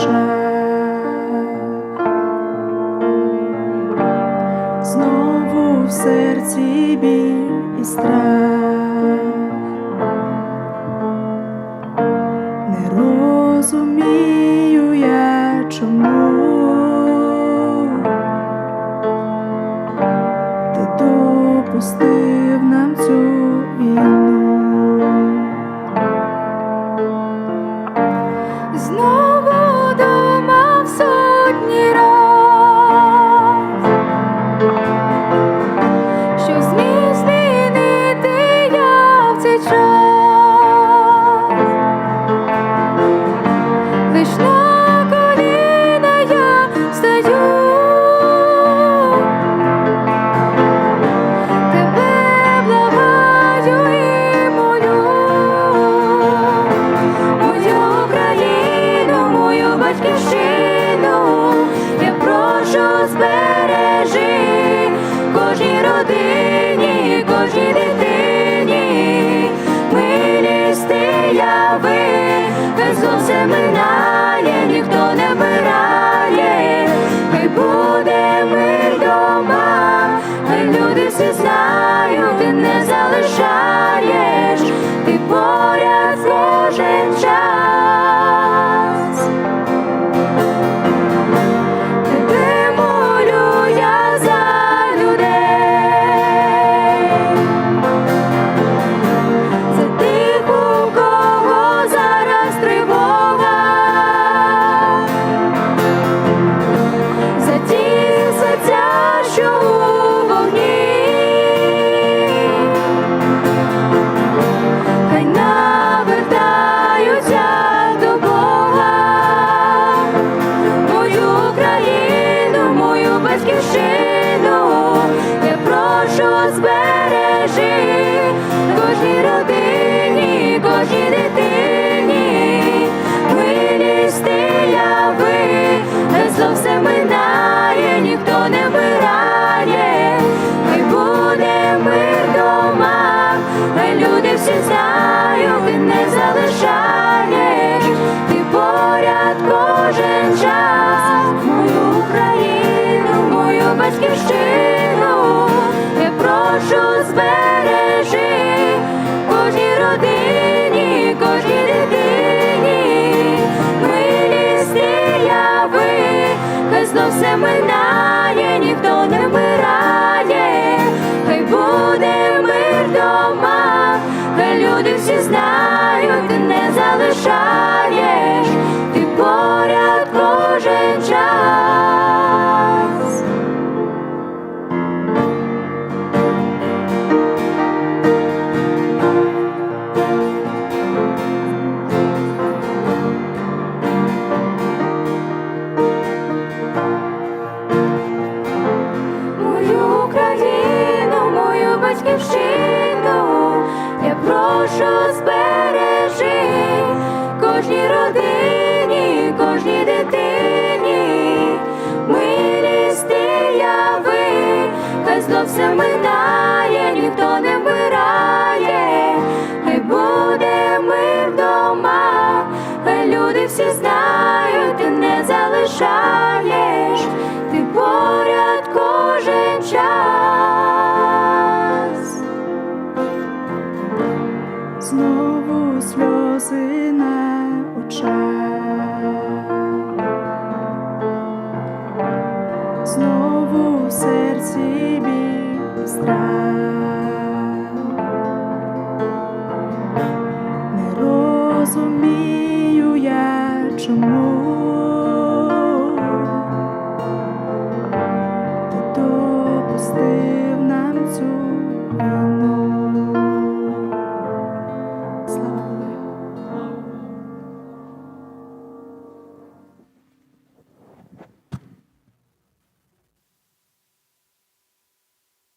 плаче, знову в серці біль і страх, не розумію я чому. Ти допустив батьківщину, я прошу збережи кожній родині, кожній дитині, милість ти яви, хай зовсім минає. бережи кожній родині, кожній дитині, милість я яви, зло все минає, ніхто не вмирає, ми будемо мир дома, люди всі знають, ти не залишаєш, ти поряд кожен час, мою Україну, мою батьківщину.